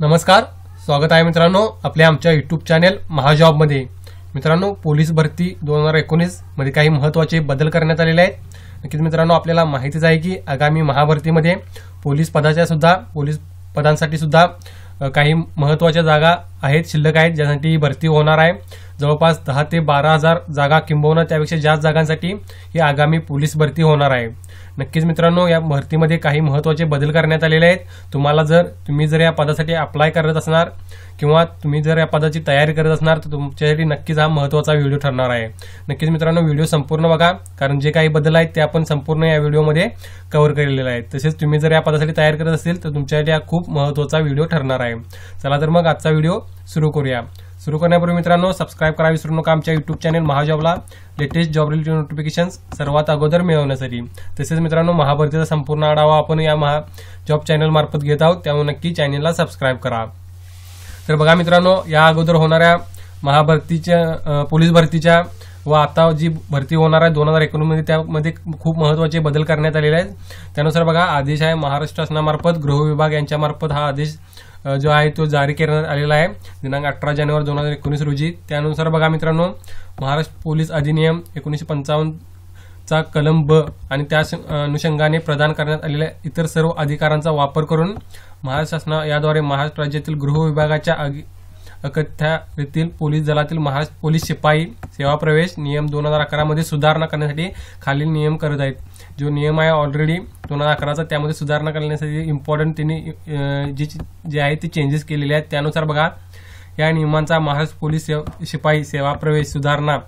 नमस्कार स्वागत आहे मित्रांनो आपल्या आमच्या युट्यूब चॅनेल महाजॉबमध्ये. मित्रांनो पोलीस भरती दोन हजार एकोणीसमध्ये काही महत्त्वाचे बदल करण्यात आलेले आहेत. नक्कीच मित्रांनो आपल्याला माहितीच आहे की आगामी महाभरतीमध्ये पोलीस पदाच्या सुद्धा पोलीस पदांसाठी सुद्धा काही महत्त्वाच्या जागा आहेत शिल्लक आहेत ज्यासाठी ही भरती होणार आहे. जवळपास दहा ते बारा हजार जागा किंबहुना त्यापेक्षा जास्त जागांसाठी ही आगामी पोलीस भरती होणार आहे. नक्कीच मित्रांनो या भरतीमध्ये काही महत्त्वाचे बदल करण्यात आलेले आहेत. तुम्हाला जर तुम्ही जर या पदासाठी अप्लाय करत असणार किंवा तुम्ही जर या पदाची तयारी करत असणार तर तुमच्यासाठी नक्कीच हा महत्त्वाचा व्हिडिओ ठरणार आहे. नक्कीच मित्रांनो व्हिडिओ संपूर्ण बघा. कारण जे काही बदल आहेत ते आपण संपूर्ण या व्हिडिओमध्ये कव्हर केलेले आहेत. तसेच तुम्ही जर या पदासाठी तयार करत असेल तर तुमच्यासाठी हा खूप महत्त्वाचा व्हिडिओ ठरणार आहे. चला तर मग आजचा व्हिडिओ सुरू करूया. सुरू करण्यापूर्वी मित्रांनो सबस्क्राईब करा विसरू नका आमच्या युट्यूब चॅनल महाजॉबला लेटेस्ट जॉब रिलेटेड नोटिफिकेशन सर्वात अगोदर मिळवण्यासाठी. तसेच मित्रांनो महाभरतीचा संपूर्ण आढावा आपण या महा जॉब चॅनल मार्फत घेत आहोत. त्यामुळे नक्की चॅनलला सबस्क्राईब करा. तर बघा मित्रांनो या अगोदर होणाऱ्या महाभरतीच्या पोलीस भरतीच्या व आता जी भरती होणार आहे दोन हजार एकोणीसमध्ये त्यामध्ये खूप महत्त्वाचे बदल करण्यात आलेले आहेत. त्यानुसार बघा आदेश आहे महाराष्ट्र शासनामार्फत गृह विभाग यांच्यामार्फत हा आदेश जो आहे तो जारी करण्यात आलेला आहे. दिनांक अठरा जानेवारी दोन हजार एकोणीस रोजी. त्यानुसार बघा मित्रांनो महाराष्ट्र पोलीस अधिनियम एकोणीसशे पंचावन्न चा कलम ब आणि त्या अनुषंगाने प्रदान करण्यात आलेल्या इतर सर्व अधिकारांचा वापर करून महाराष्ट्र शासना याद्वारे महाराष्ट्र राज्यातील गृह विभागाच्या अकथ्यातील पोलीस दलातील महा पोलीस शिपाई सेवा प्रवेश नियम दोन हजार अकरामध्ये सुधारणा करण्यासाठी खालील नियम करत आहेत. जो नियम आहे ऑलरेडी दोन हजार अकराचा त्यामध्ये सुधारणा करण्यासाठी इम्पॉर्टंट त्यांनी जी जे आहे ते चेंजेस केलेले आहेत. त्यानुसार बघा या नियमांचा महाराष्ट्र पोलीस सेव- शिपाई सेवा प्रवेश सुधारणा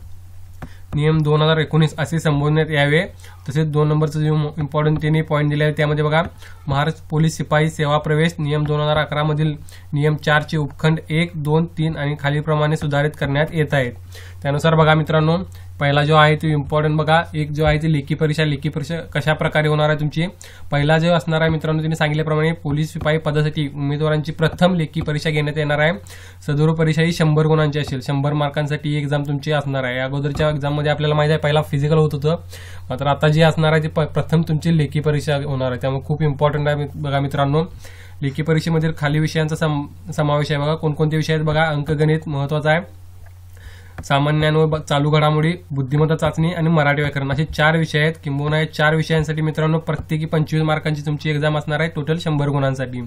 नियम दोन हजार एकोणीस असे संबोधण्यात यावे. तसेच दोन नंबरचं जे इम्पॉर्टंट त्यांनी पॉईंट दिले आहे त्यामध्ये बघा महाराष्ट्र पोलीस शिपाई सेवा प्रवेश नियम दोन हजार अकरा मधील नियम चारचे उपखंड एक दोन तीन आणि खालीलप्रमाणे सुधारित करण्यात येत आहेत. त्यानुसार बघा मित्रांनो पहिला जो आहे तो इम्पॉर्टंट बघा. एक जो आहे ती लेखी परीक्षा. लेखी परीक्षा कशा प्रकारे होणार आहे तुमची? पहिला जो असणार आहे मित्रांनो त्यांनी सांगितल्याप्रमाणे पोलीस शिपाई पदासाठी उमेदवारांची प्रथम लेखी परीक्षा घेण्यात येणार आहे. सदर परीक्षा ही शंभर गुणांची असेल. शंभर मार्कांसाठी एक्झाम तुमची असणार आहे. अगोदरच्या एक्झाममध्ये आपल्याला माहिती आहे पहिला फिजिकल होत होतं. मात्र आता जी असणार आहे ती प- प्रथम तुमची लेखी परीक्षा होणार आहे. त्यामुळे खूप इम्पॉर्टंट आहे बघा मित्रांनो. लेखी परीक्षेमध्ये खाली विषयांचा सम- समावेश आहे बघा. कोणकोणते विषय आहेत बघा. अंकगणित महत्त्वाचा आहे. सामान्यांवर व चालू घडामोडी बुद्धिमत्ता चाचणी आणि मराठी व्याकरण. असे चार विषय आहेत. किंबहुना या चार विषयांसाठी मित्रांनो प्रत्येकी पंचवीस मार्कांची तुमची एक्झाम असणार आहे. टोटल शंभर गुणांसाठी.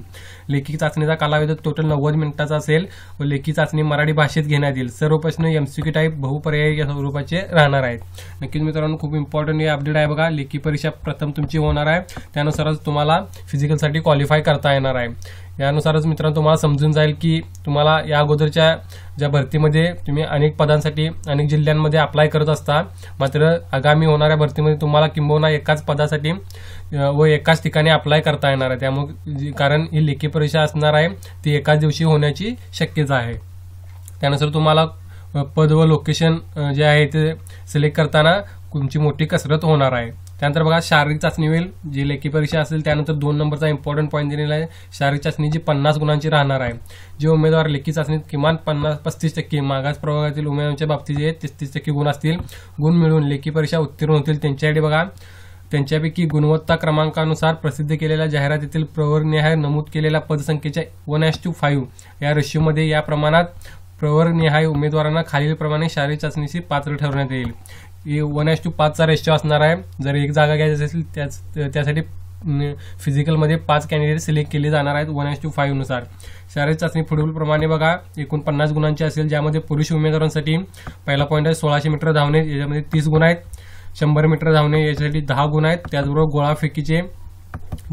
लेखी चाचणीचा कालावधी टोटल नव्वद मिनिटाचा असेल. व लेखी चाचणी मराठी भाषेत घेण्यात येईल. सर्व प्रश्न एमसीक्यू टाईप बहुपर्यायी या स्वरूपाचे राहणार आहेत. नक्कीच मित्रांनो खूप इम्पॉर्टंट हे अपडेट आहे बघा. लेखी परीक्षा प्रथम तुमची होणार आहे. त्यानुसारच तुम्हाला फिजिकलसाठी क्वालिफाय करता येणार आहे. यानुसारच मित्रांनो तुम्हाला समजून जाईल की तुम्हाला या अगोदरच्या ज्या भरतीमध्ये तुम्ही अनेक पदांसाठी अनेक जिल्ह्यांमध्ये अप्लाय करत असता मात्र आगामी होणाऱ्या भरतीमध्ये तुम्हाला किंबहुना एकाच पदासाठी व एकाच ठिकाणी अप्लाय करता येणार आहे. त्यामुळे कारण ही लेखी परीक्षा असणार आहे ती एकाच दिवशी होण्याची शक्यता आहे. त्यानुसार तुम्हाला पद व लोकेशन जे आहे ते सिलेक्ट करताना तुमची मोठी कसरत होणार आहे. त्यानंतर बघा शारीरिक चाचणी होईल. जी लेखी परीक्षा असेल त्यानंतर दोन नंबरचा इम्पॉर्टंट पॉईंट दिलेला आहे. शारीरिक चाचणी जी पन्नास गुणांची राहणार आहे. जे उमेदवार लेखी चाचणीत किमान पन्नास पस्तीस टक्के मागास प्रभागातील उमेदवारांच्या बाबतीत जे तीस तीस टक्के गुण असतील गुण मिळून लेखी परीक्षा उत्तीर्ण होतील. त्यांच्यासाठी बघा त्यांच्यापैकी गुणवत्ता क्रमांकानुसार प्रसिद्ध केलेल्या जाहिरातीतील प्रवरनिहाय नमूद केलेल्या पदसंख्येच्या वन एस टू फाईव्ह या रेशिओमध्ये या प्रमाणात प्रवरनिहाय उमेदवारांना खालीलप्रमाणे शारीरिक चाचणीची पात्र ठरवण्यात येईल. वन एस टू पाचचा रेशो असणार आहे. जर एक जागा घ्यायची असेल त्याच त्यासाठी फिजिकलमध्ये पाच कॅन्डिडेट सिलेक्ट केले जाणार आहेत वन एस टू फाईव्हनुसार शारीरिक चाचणी पुढीलप्रमाणे बघा. एकूण पन्नास गुणांची असेल ज्यामध्ये पुरुष उमेदवारांसाठी पहिला पॉईंट आहे सोळाशे मीटर धावणे याच्यामध्ये तीस गुण आहेत. शंभर मीटर धावणे याच्यासाठी दहा गुण आहेत. त्याचबरोबर गोळाफेकीचे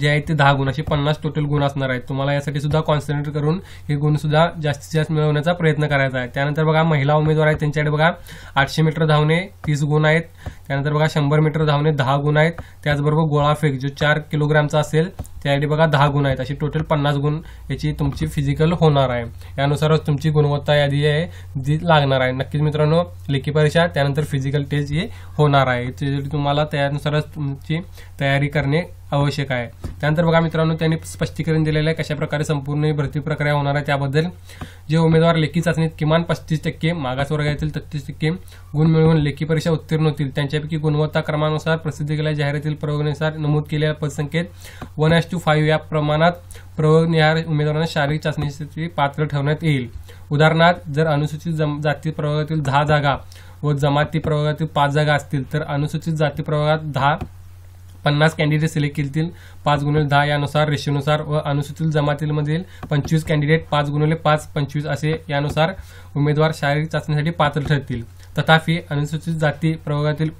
जे आहेत ते दहा गुण असे पन्नास टोटल गुण असणार आहेत. तुम्हाला यासाठी सुद्धा कॉन्सन्ट्रेट करून हे गुण सुद्धा जास्तीत जास्त मिळवण्याचा प्रयत्न करायचा आहे. त्यानंतर बघा महिला उमेदवार आहेत त्यांच्याकडे बघा आठशे मीटर धावणे तीस गुण आहेत. त्यानंतर बघा शंभर मीटर धावणे दहा गुण आहेत. त्याचबरोबर गोळाफेक जो चार किलोग्रामचा असेल त्यासाठी बघा दहा गुण आहेत. अशी टोटल पन्नास गुण याची तुमची फिजिकल होणार आहे. यानुसारच तुमची गुणवत्ता यादी आहे जी लागणार आहे. नक्कीच मित्रांनो लेखी परीक्षा त्यानंतर फिजिकल टेस्ट ही होणार आहे. त्यासाठी तुम्हाला त्यानुसारच तुमची तयारी करणे आवश्यक आहे. त्यानंतर बघा मित्रांनो त्यांनी स्पष्टीकरण दिलेलं आहे कशाप्रकारे संपूर्ण ही भरती प्रक्रिया होणार आहे त्याबद्दल. जे उमेदवार लेखी चाचणीत किमान पस्तीस टक्के मागास वर्गातील टक्के गुण मिळवून लेखी परीक्षा उत्तीर्ण होतील. त्यांच्यापैकी गुणवत्ता क्रमानुसार प्रसिद्ध केलेल्या जाहिरातील प्रयोगानुसार नमूद केलेल्या पदसंख्येत वन एस टू फाईव्ह या प्रमाणात प्रयोगनिहार उमेदवारांना शारीरिक चाचणीसाठी पात्र ठेवण्यात येईल. उदाहरणार्थ जर अनुसूचित जाती प्रयोगातील दहा जागा व जमाती प्रवर्गातील पाच जागा असतील तर अनुसूचित जाती प्रवर्गात दहा पन्नास कॅन्डिडेट सिलेक्ट केतील पाच गुणिले दहा यानुसार रेशोनुसार व अनुसूचित जमातीमधील पंचवीस कॅन्डिडेट पाच गुणिले पाच पंचवीस असे यानुसार उमेदवार शारीरिक चाचणीसाठी पात्र ठरतील. तथापि अनुसूचित जाती प्रवर्गातील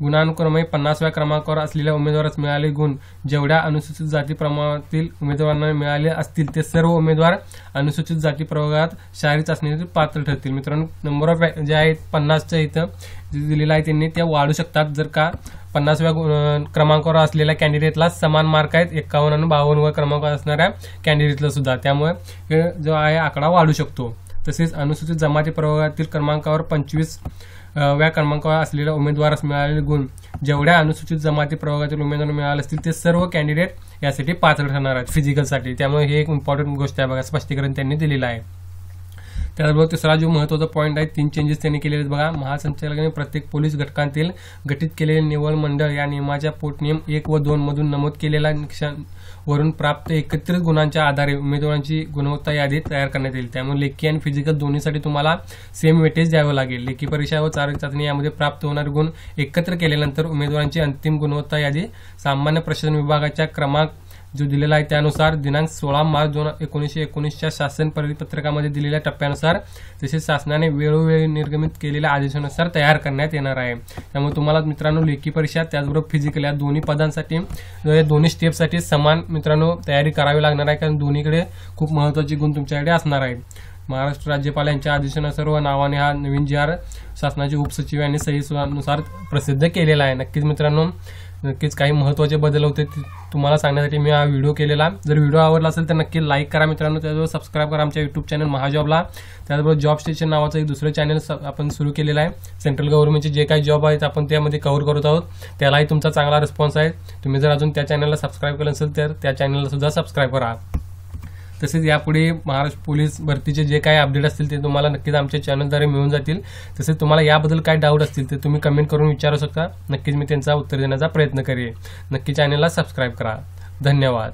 गुणानुक्रमे पन्नासव्या क्रमांकावर असलेल्या उमेदवारास मिळाले गुण. जेवढ्या अनुसूचित जाती प्रमाणातील उमेदवारांना मिळाले असतील ते सर्व उमेदवार अनुसूचित जाती प्रवर्गात शारीरिक चाचणीसाठी पात्र ठरतील. मित्रांनो नंबर ऑफ जे आहेत पन्नासच्या इथं जे दिलेलं आहे त्यांनी त्या वाढू शकतात जर का पन्नासव्या गु- क्रमांकावर असलेल्या कॅन्डिडेटला समान मार्क आहेत एकावन्न आणि बावन्नव्या क्रमांकावर असणाऱ्या कॅन्डिडेटला सुद्धा. त्यामुळे हे जो आहे आकडा वाढू शकतो. तसेच अनुसूचित जमाती प्रवर्गातील क्रमांकावर पंचवीस व्या क्रमांकावर असलेल्या उमेदवारास मिळालेले गुण जेवढ्या अनुसूचित जमाती प्रवर्गातील उमेदवार मिळाले असतील ते सर्व कॅन्डिडेट यासाठी पात्र ठरणार आहेत फिजिकलसाठी त्यामुळे हे एक इम्पॉर्टंट गोष्ट आहे बघा स्पष्टीकरण त्यांनी दिलेलं आहे. त्याचबरोबर तिसरा जो महत्त्वाचा पॉईंट आहे तीन चेंजेस त्यांनी केलेले आहेत बघा. महासंचालकांनी प्रत्येक पोलीस घटकांतील गठीत केलेले निवड मंडळ या नियमाच्या पोटनियम एक व दोन मधून नमूद केलेल्या वरून प्राप्त एकत्रित गुणांच्या आधारे उमेदवारांची गुणवत्ता यादी तयार करण्यात येईल. त्यामुळे लेखी आणि फिजिकल दोन्हीसाठी तुम्हाला सेम वेटेज द्यावं लागेल. लेखी परीक्षा व चार चाचणी यामध्ये प्राप्त होणारे गुण एकत्र केल्यानंतर उमेदवारांची अंतिम गुणवत्ता यादी सामान्य प्रशासन विभागाच्या क्रमांक जो दिलेला आहे त्यानुसार दिनांक सोळा मार्च दोन एकोणीसशे एकोणीसच्या शासन परिपत्रकामध्ये दिलेल्या टप्प्यानुसार तसेच शासनाने वेळोवेळी निर्गमित केलेल्या आदेशानुसार तयार करण्यात येणार आहे. त्यामुळे तुम्हाला मित्रांनो लेखी परीक्षा त्याचबरोबर फिजिकल या दोन्ही पदांसाठी या दोन्ही स्टेपसाठी समान मित्रांनो तयारी करावी लागणार आहे कारण दोन्हीकडे खूप महत्त्वाचे गुण तुमच्याकडे असणार आहे. महाराष्ट्र राज्यपाल यांच्या आदेशानुसार व नावाने हा नवीन जी आर शासनाचे उपसचिव यांनी सहीनुसार प्रसिद्ध केलेला आहे. नक्कीच मित्रांनो नक्कीच काही महत्त्वाचे बदल होते ते तुम्हाला सांगण्यासाठी मी हा व्हिडिओ केलेला. जर व्हिडिओ आवडला असेल तर नक्की लाईक करा मित्रांनो त्याचबरोबर सबस्क्राईब करा आमच्या युट्यूब चॅनल महाजॉबला. त्याचबरोबर जॉब स्टेशन नावाचं एक दुसरं चॅनल आपण सुरू केलेलं आहे. सेंट्रल गव्हर्नमेंटचे जे काही जॉब आहेत आपण त्यामध्ये कव्हर करत आहोत. त्यालाही तुमचा चांगला रिस्पॉन्स आहे. तुम्ही जर अजून त्या चॅनलला सबस्क्राईब केलं असेल तर त्या चॅनलला सुद्धा सबस्क्राईब करा. तसेच यापुढे महाराष्ट्र पोलीस भरतीचे जे काही अपडेट असतील ते तुम्हाला नक्कीच आमच्या चॅनलद्वारे मिळून जातील. तसेच तुम्हाला याबद्दल काय डाऊट असतील ते तुम्ही कमेंट करून विचारू शकता. नक्कीच मी त्यांचा उत्तर देण्याचा प्रयत्न करेन. नक्की चॅनलला सबस्क्राईब करा. धन्यवाद.